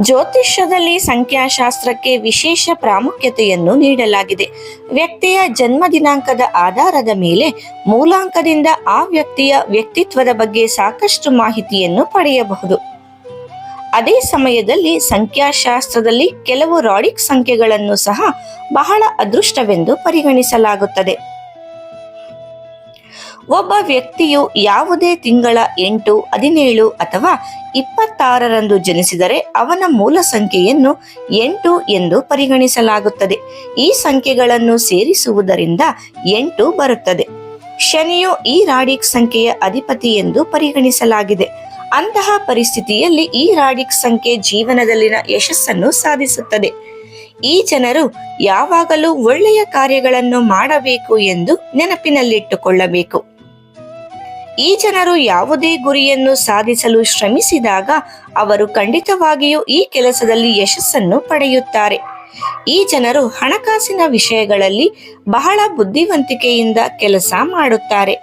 ಜ್ಯೋತಿಷ್ಯದಲ್ಲಿ ಸಂಖ್ಯಾಶಾಸ್ತ್ರಕ್ಕೆ ವಿಶೇಷ ಪ್ರಾಮುಖ್ಯತೆಯನ್ನು ನೀಡಲಾಗಿದೆ. ವ್ಯಕ್ತಿಯ ಜನ್ಮ ದಿನಾಂಕದ ಆಧಾರದ ಮೇಲೆ ಮೂಲಾಂಕದಿಂದ ಆ ವ್ಯಕ್ತಿಯ ವ್ಯಕ್ತಿತ್ವದ ಬಗ್ಗೆ ಸಾಕಷ್ಟು ಮಾಹಿತಿಯನ್ನು ಪಡೆಯಬಹುದು. ಅದೇ ಸಮಯದಲ್ಲಿ ಸಂಖ್ಯಾಶಾಸ್ತ್ರದಲ್ಲಿ ಕೆಲವು ರಾಡಿಕ್ ಸಂಖ್ಯೆಗಳನ್ನು ಸಹ ಬಹಳ ಅದೃಷ್ಟವೆಂದು ಪರಿಗಣಿಸಲಾಗುತ್ತದೆ. ಒಬ್ಬ ವ್ಯಕ್ತಿಯು ಯಾವುದೇ ತಿಂಗಳ ಎಂಟು, ಹದಿನೇಳು ಅಥವಾ ಇಪ್ಪತ್ತಾರರಂದು ಜನಿಸಿದರೆ ಅವನ ಮೂಲ ಸಂಖ್ಯೆಯನ್ನು ಎಂಟು ಎಂದು ಪರಿಗಣಿಸಲಾಗುತ್ತದೆ. ಈ ಸಂಖ್ಯೆಗಳನ್ನು ಸೇರಿಸುವುದರಿಂದ ಎಂಟು ಬರುತ್ತದೆ. ಶನಿಯು ಈ ರಾಡಿಕ್ ಸಂಖ್ಯೆಯ ಅಧಿಪತಿ ಎಂದು ಪರಿಗಣಿಸಲಾಗಿದೆ. ಅಂತಹ ಪರಿಸ್ಥಿತಿಯಲ್ಲಿ ಈ ರಾಡಿಕ್ ಸಂಖ್ಯೆ ಜೀವನದಲ್ಲಿನ ಯಶಸ್ಸನ್ನು ಸಾಧಿಸುತ್ತದೆ. ಈ ಜನರು ಯಾವಾಗಲೂ ಒಳ್ಳೆಯ ಕಾರ್ಯಗಳನ್ನು ಮಾಡಬೇಕು ಎಂದು ನೆನಪಿನಲ್ಲಿಟ್ಟುಕೊಳ್ಳಬೇಕು. ಈ ಜನರು ಯಾವುದೇ ಗುರಿಯನ್ನು ಸಾಧಿಸಲು ಶ್ರಮಿಸಿದಾಗ ಅವರು ಖಂಡಿತವಾಗಿಯೂ ಈ ಕೆಲಸದಲ್ಲಿ ಯಶಸ್ಸನ್ನು ಪಡೆಯುತ್ತಾರೆ. ಈ ಜನರು ಹಣಕಾಸಿನ ವಿಷಯಗಳಲ್ಲಿ ಬಹಳ ಬುದ್ಧಿವಂತಿಕೆಯಿಂದ ಕೆಲಸ ಮಾಡುತ್ತಾರೆ.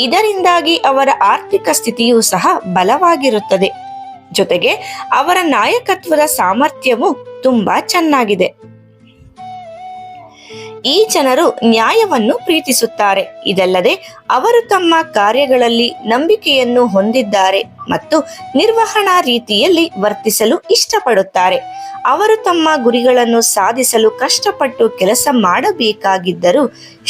ಇದರಿಂದಾಗಿ ಅವರ ಆರ್ಥಿಕ ಸ್ಥಿತಿಯೂ ಸಹ ಬಲವಾಗಿರುತ್ತದೆ. ಜೊತೆಗೆ ಅವರ ನಾಯಕತ್ವದ ಸಾಮರ್ಥ್ಯವು ತುಂಬಾ ಚೆನ್ನಾಗಿದೆ. ಈ ಜನರು ನ್ಯಾಯವನ್ನು ಪ್ರೀತಿಸುತ್ತಾರೆ. ಇದಲ್ಲದೆ ಅವರು ತಮ್ಮ ಕಾರ್ಯಗಳಲ್ಲಿ ನಂಬಿಕೆಯನ್ನು ಹೊಂದಿದ್ದಾರೆ ಮತ್ತು ನಿರ್ವಹಣಾ ರೀತಿಯಲ್ಲಿ ವರ್ತಿಸಲು ಇಷ್ಟಪಡುತ್ತಾರೆ. ಅವರು ತಮ್ಮ ಗುರಿಗಳನ್ನು ಸಾಧಿಸಲು ಕಷ್ಟಪಟ್ಟು ಕೆಲಸ ಮಾಡಬೇಕಾಗಿದ್ದರೂ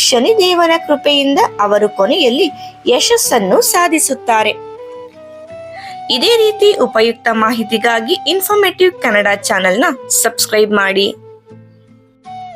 ಶನಿದೇವನ ಕೃಪೆಯಿಂದ ಅವರು ಕೊನೆಯಲ್ಲಿ ಯಶಸ್ಸನ್ನು ಸಾಧಿಸುತ್ತಾರೆ. ಇದೇ ರೀತಿ ಉಪಯುಕ್ತ ಮಾಹಿತಿಗಾಗಿ ಇನ್ಫಾರ್ಮೇಟಿವ್ ಕನ್ನಡ ಚಾನೆಲ್ನ ಸಬ್ಸ್ಕ್ರೈಬ್ ಮಾಡಿ.